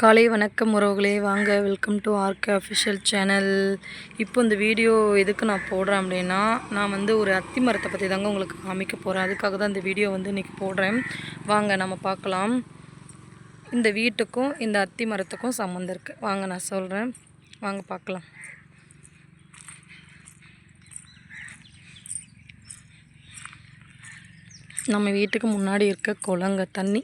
காலை வணக்கம் உறவுகளே. வாங்க welcome to RK official channel இப்போ இந்த வீடியோ எதுக்கு நான் போடுறேன் அப்படின்னா நான் வந்து ஒரு அத்தி மரத்தை பற்றி தாங்க உங்களுக்கு காமிக்க போகிறேன் அதுக்காக தான் இந்த வீடியோ வந்து இன்றைக்கி போடுறேன். வாங்க நம்ம பார்க்கலாம். இந்த வீட்டுக்கும் இந்த அத்தி மரத்துக்கும் சம்மந்தம் இருக்குது வாங்க நான் சொல்கிறேன் வாங்க பார்க்கலாம். நம்ம வீட்டுக்கு முன்னாடி இருக்க குளங்க தண்ணி.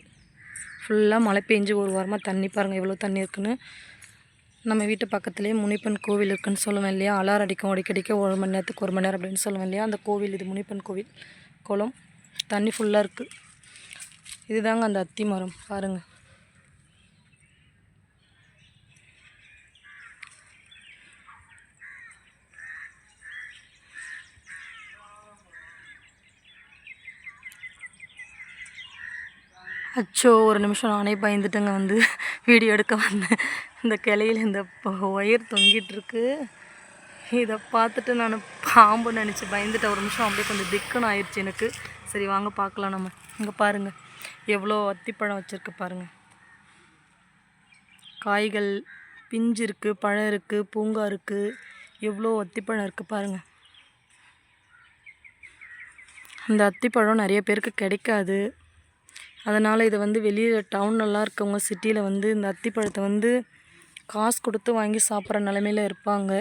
ஃபுல்லாக மழை பெஞ்சு ஒரு வாரமாக தண்ணி பாருங்கள் எவ்வளோ தண்ணி இருக்குன்னு. நம்ம வீட்டு பக்கத்துலேயே முனிப்பன் கோவில் இருக்குன்னு சொல்லுவேன் இல்லையா? அலார் அடிக்கும் அடிக்கடிக்க ஒரு மணி நேரத்துக்கு ஒரு மணி நேரம் அப்படின்னு சொல்லுவேன் இல்லையா? அந்த கோவில் இது முனிப்பன் கோவில் குளம். தண்ணி ஃபுல்லாக இருக்குது இதுதாங்க அந்த அத்தி மரம். பாருங்கள் அச்சோ ஒரு நிமிஷம் நானே பயந்துட்டேங்க வந்து வீடியோ எடுக்க வந்தேன். இந்த கிளையில் இந்த ஒயர் தொங்கிட்டுருக்கு இதை பார்த்துட்டு நான் பாம்பு நினச்சி பயந்துட்டேன். ஒரு நிமிஷம் அப்படியே கொஞ்சம் திக்குன்னு ஆயிடுச்சு எனக்கு. சரி வாங்க பார்க்கலாம் நம்ம. இங்கே பாருங்கள் எவ்வளோ அத்திப்பழம் வச்சுருக்கு பாருங்கள் காய்கள் பிஞ்சு இருக்குது பழம் இருக்குது பூங்கா இருக்குது எவ்வளோ அத்திப்பழம் இருக்குது பாருங்கள் அந்த அத்திப்பழம் நிறைய பேருக்கு கிடைக்காது. அதனால் இதை வந்து வெளியில் டவுன்லலாம் இருக்கவங்க சிட்டியில் வந்து இந்த அத்திப்பழத்தை வந்து காசு கொடுத்து வாங்கி சாப்பிட்ற நிலமையில இருப்பாங்க.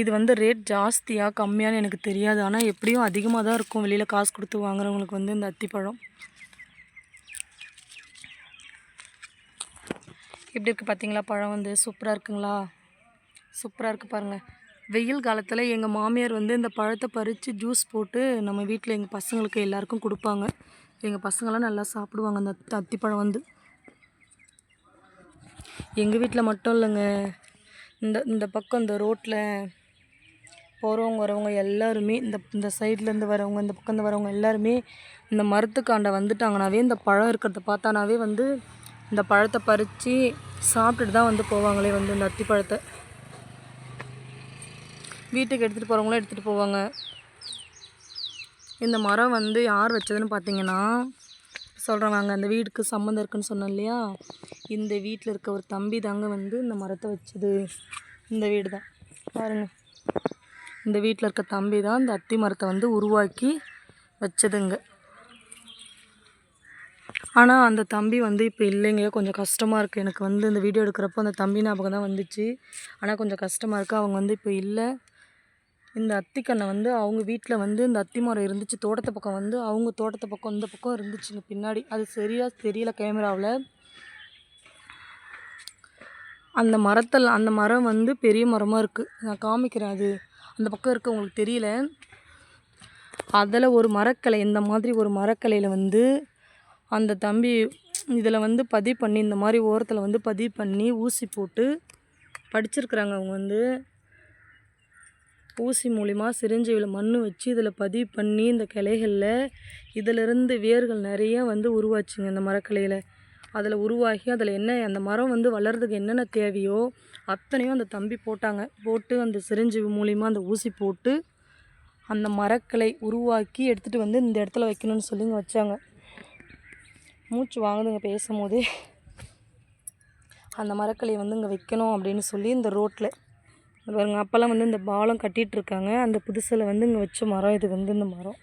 இது வந்து ரேட் ஜாஸ்தியாக கம்மியான்னு எனக்கு தெரியாது. ஆனால் எப்படியும் அதிகமாக தான் இருக்கும். வெளியில் காசு கொடுத்து வாங்குறவங்களுக்கு வந்து இந்த அத்திப்பழம். எப்படி இருக்குது பார்த்தீங்களா பழம் வந்து சூப்பராக இருக்குங்களா? சூப்பராக இருக்குது பாருங்கள் வெயில் காலத்தில் எங்கள் மாமியார் வந்து இந்த பழத்தை பறித்து ஜூஸ் போட்டு நம்ம வீட்டில் எங்கள் பசங்களுக்கு எல்லாருக்கும் கொடுப்பாங்க. எங்கள் பசங்களாம் நல்லா சாப்பிடுவாங்க அந்த அத்திப்பழம் வந்து. எங்கள் வீட்டில் மட்டும் இல்லைங்க. இந்த இந்த பக்கம் இந்த ரோட்டில் போகிறவங்க வரவங்க எல்லாருமே இந்த இந்த சைட்லேருந்து வரவங்க இந்த பக்கம் இருந்து வரவங்க எல்லாருமே இந்த மரத்துக்காண்ட வந்துட்டாங்கனாவே இந்த பழம் இருக்கிறத பார்த்தானாவே வந்து இந்த பழத்தை பறித்து சாப்பிட்டுட்டு தான் வந்து போவாங்களே வந்து இந்த அத்திப்பழத்தை வீட்டுக்கு எடுத்துகிட்டு போகிறவங்களும் எடுத்துகிட்டு போவாங்க. இந்த மரம் வந்து யார் வச்சதுன்னு பார்த்தீங்கன்னா சொல்கிறேன் வாங்க அந்த வீட்டுக்கு சம்மந்தம் இருக்குன்னு சொன்னோம் இல்லையா? இந்த வீட்டில் இருக்க ஒரு தம்பி தாங்க வந்து இந்த மரத்தை வச்சது. இந்த வீடு தான். பாருங்கள் இந்த வீட்டில் இருக்க தம்பி தான் இந்த அத்தி மரத்தை வந்து உருவாக்கி வச்சதுங்க. ஆனால் அந்த தம்பி வந்து இப்போ இல்லைங்க. கொஞ்சம் கஷ்டமாக இருக்குது எனக்கு வந்து இந்த வீடியோ எடுக்கிறப்போ அந்த தம்பி ஞாபகம் தான் வந்துச்சு. ஆனால் கொஞ்சம் கஷ்டமாக இருக்குது அவங்க வந்து இப்போ இல்லை. இந்த அத்திக்கண்ணை வந்து அவங்க வீட்டில் வந்து இந்த அத்தி மரம் இருந்துச்சு தோட்டத்து பக்கம் வந்து அவங்க தோட்டத்து பக்கம் இந்த பக்கம் இருந்துச்சுங்க பின்னாடி. அது சரியாக தெரியல கேமராவில். அந்த மரத்தில் அந்த மரம் வந்து பெரிய மரமாக இருக்குது நான் காமிக்கிறேன் அது. அந்த பக்கம் இருக்க உங்களுக்கு தெரியல. அதில் ஒரு மரக்கலை இந்த மாதிரி ஒரு மரக்கலையில் வந்து அந்த தம்பி இதில் வந்து பதிவு பண்ணி இந்த மாதிரி ஓரத்தில் வந்து பதிவு பண்ணி ஊசி போட்டு படிச்சிருக்கிறாங்க அவங்க வந்து. ஊசி மூலிமா சிரிஞ்சியில் மண் வச்சு இதில் பதிவு பண்ணி இந்த கிளைகளில் இதிலிருந்து வேர்கள் நிறைய வந்து உருவாச்சுங்க இந்த மரக்கிளையில். அதில் உருவாகி அதில் என்ன அந்த மரம் வந்து வளர்றதுக்கு என்னென்ன தேவையோ அத்தனையும் அந்த தம்பி போட்டாங்க. போட்டு அந்த சிரிஞ்சி மூலிமா அந்த ஊசி போட்டு அந்த மரக்கிளை உருவாக்கி எடுத்துகிட்டு வந்து இந்த இடத்துல வைக்கணும்னு சொல்லி இங்கே வச்சாங்க. மூச்சு வாங்குதுங்க பேசும்போதே. அந்த மரக்கிளையை வந்து இங்கே வைக்கணும் அப்படின்னு சொல்லி இந்த ரோட்டில் பாருங்க அப்போல்லாம் வந்து இந்த பாலம் கட்டிட்டு இருக்காங்க அந்த புதுசில் வந்து இங்கே வச்ச மரம் இது வந்து இந்த மரம்.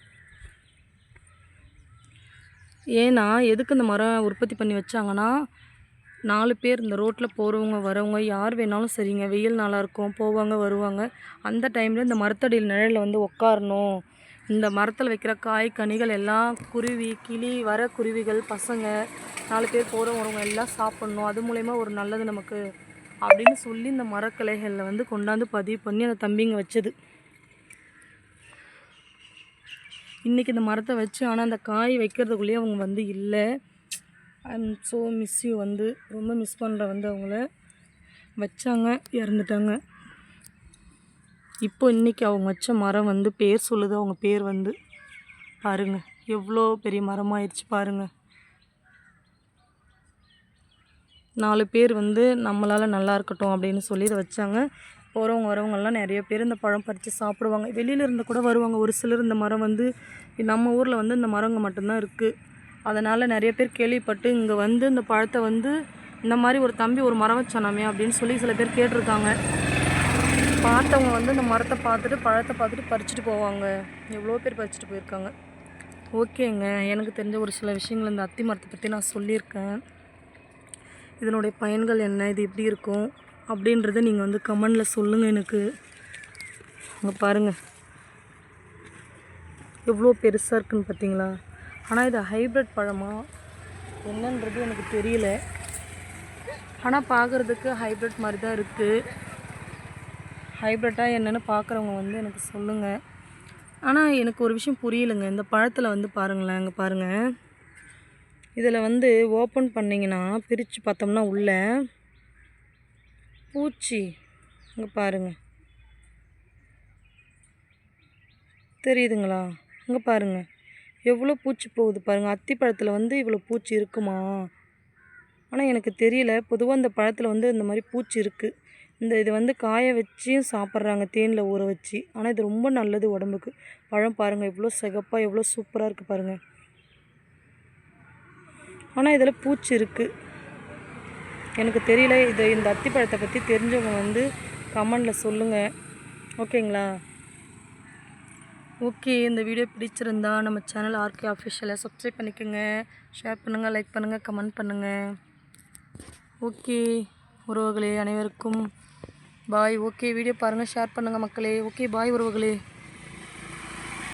ஏன்னா எதுக்கு இந்த மரம் உற்பத்தி பண்ணி வச்சாங்கன்னா நாலு பேர் இந்த ரோட்டில் போகிறவங்க வரவங்க யார் வேணாலும் சரிங்க வெயில் நாளாக இருக்கும் போவாங்க வருவாங்க அந்த டைமில் இந்த மரத்தடியில் நிழலில் வந்து உட்காரணும் இந்த மரத்தில் வைக்கிற காய் கனிகள் எல்லாம் குருவி கிளி வர குருவிகள் பசங்க நாலு பேர் போகிறவங்க வரவங்க எல்லாம் சாப்பிட்ணும். அது மூலயமா ஒரு நல்லது நமக்கு அப்படின்னு சொல்லி இந்த மரக்கிளைகளில் வந்து கொண்டாந்து பதிவு பண்ணி அந்த தம்பிங்க வச்சது. இன்றைக்கி இந்த மரத்தை வச்சு ஆனால் அந்த காய் வைக்கிறதுக்குள்ளேயே அவங்க வந்து இல்லை. I am so miss you வந்து ரொம்ப மிஸ் பண்ணுற வந்து அவங்கள வச்சாங்க இறந்துட்டாங்க. இப்போ இன்றைக்கி அவங்க வச்ச மரம் வந்து பேர் சொல்லுது அவங்க பேர் வந்து பாருங்க. எவ்வளோ பெரிய மரமாயிருச்சு பாருங்கள் நாலு பேர் வந்து நம்மளால் நல்லா இருக்கட்டும் அப்படின்னு சொல்லி இதை வச்சாங்க. போகிறவங்க வரவங்கெல்லாம் நிறைய பேர் இந்த பழம் பறித்து சாப்பிடுவாங்க. வெளியில இருந்து கூட வருவாங்க. ஒரு சிலர் இந்த மரம் வந்து நம்ம ஊரில் வந்து இந்த மரங்க மட்டும்தான் இருக்குது அதனால் நிறைய பேர் கேள்விப்பட்டு இங்கே வந்து இந்த பழத்தை வந்து இந்த மாதிரி ஒரு தம்பி ஒரு மரம் வச்சானாமே அப்படின்னு சொல்லி சில பேர் கேட்டிருக்காங்க. பார்த்தவங்க வந்து இந்த மரத்தை பார்த்துட்டு பழத்தை பார்த்துட்டு பறிச்சுட்டு போவாங்க. எவ்வளோ பேர் பறிச்சுட்டு போயிருக்காங்க. ஓகேங்க. எனக்கு தெரிஞ்ச ஒரு சில விஷயங்கள் இந்த அத்தி மரத்தை பற்றி நான் சொல்லியிருக்கேன். இதனுடைய பயன்கள் என்ன? இது எப்படி இருக்கும்? அப்படின்றத நீங்கள் வந்து கமெண்டில் சொல்லுங்கள் எனக்கு. அங்கே பாருங்கள் எவ்வளோ பெருசாக இருக்குன்னு பார்த்தீங்களா ஆனால் இது ஹைப்ரிட் பழமா? என்னன்றது எனக்கு தெரியல. ஆனால் பார்க்குறதுக்கு ஹைப்ரிட் மாதிரி தான் இருக்குது ஹைப்ரிட்டாக என்னென்னு பார்க்குறவங்க வந்து எனக்கு சொல்லுங்கள் ஆனால் எனக்கு ஒரு விஷயம் புரியலைங்க. இந்த பழத்தில் வந்து பாருங்களேன் அங்கே பாருங்கள் இதில் வந்து ஓப்பன் பண்ணிங்கன்னா பிரித்து பார்த்தோம்னா உள்ள பூச்சி இங்கே பாருங்கள் தெரியுதுங்களா? இங்கே பாருங்கள் எவ்வளோ பூச்சி போகுது பாருங்கள் அத்திப்பழத்தில் வந்து இவ்வளோ பூச்சி இருக்குமா? ஆனால் எனக்கு தெரியல. பொதுவாக இந்த பழத்தில் வந்து இந்த மாதிரி பூச்சி இருக்குது இந்த இது வந்து காய வச்சியும் சாப்பிட்றாங்க தேனில் ஊற வச்சு. ஆனால் இது ரொம்ப நல்லது உடம்புக்கு. பழம் பாருங்கள் எவ்வளோ சிகப்பாக எவ்வளோ சூப்பராக இருக்குது பாருங்கள் ஆனால் இதில் பூச்சி இருக்குது எனக்கு தெரியல இது இந்த அத்திப்பழத்தை பற்றி தெரிஞ்சவங்க வந்து கமெண்டில் சொல்லுங்கள் ஓகேங்களா ஓகே இந்த வீடியோ பிடிச்சிருந்தா நம்ம சேனல் ஆர்கே ஆஃபிஷியலை சப்ஸ்கிரைப் பண்ணிக்கோங்க. ஷேர் பண்ணுங்கள் லைக் பண்ணுங்கள் கமெண்ட் பண்ணுங்கள் ஓகே உறவுகளே அனைவருக்கும் பாய் ஓகே வீடியோ பாருங்கள் ஷேர் பண்ணுங்கள் மக்களே. ஓகே பாய் உறவுகளே.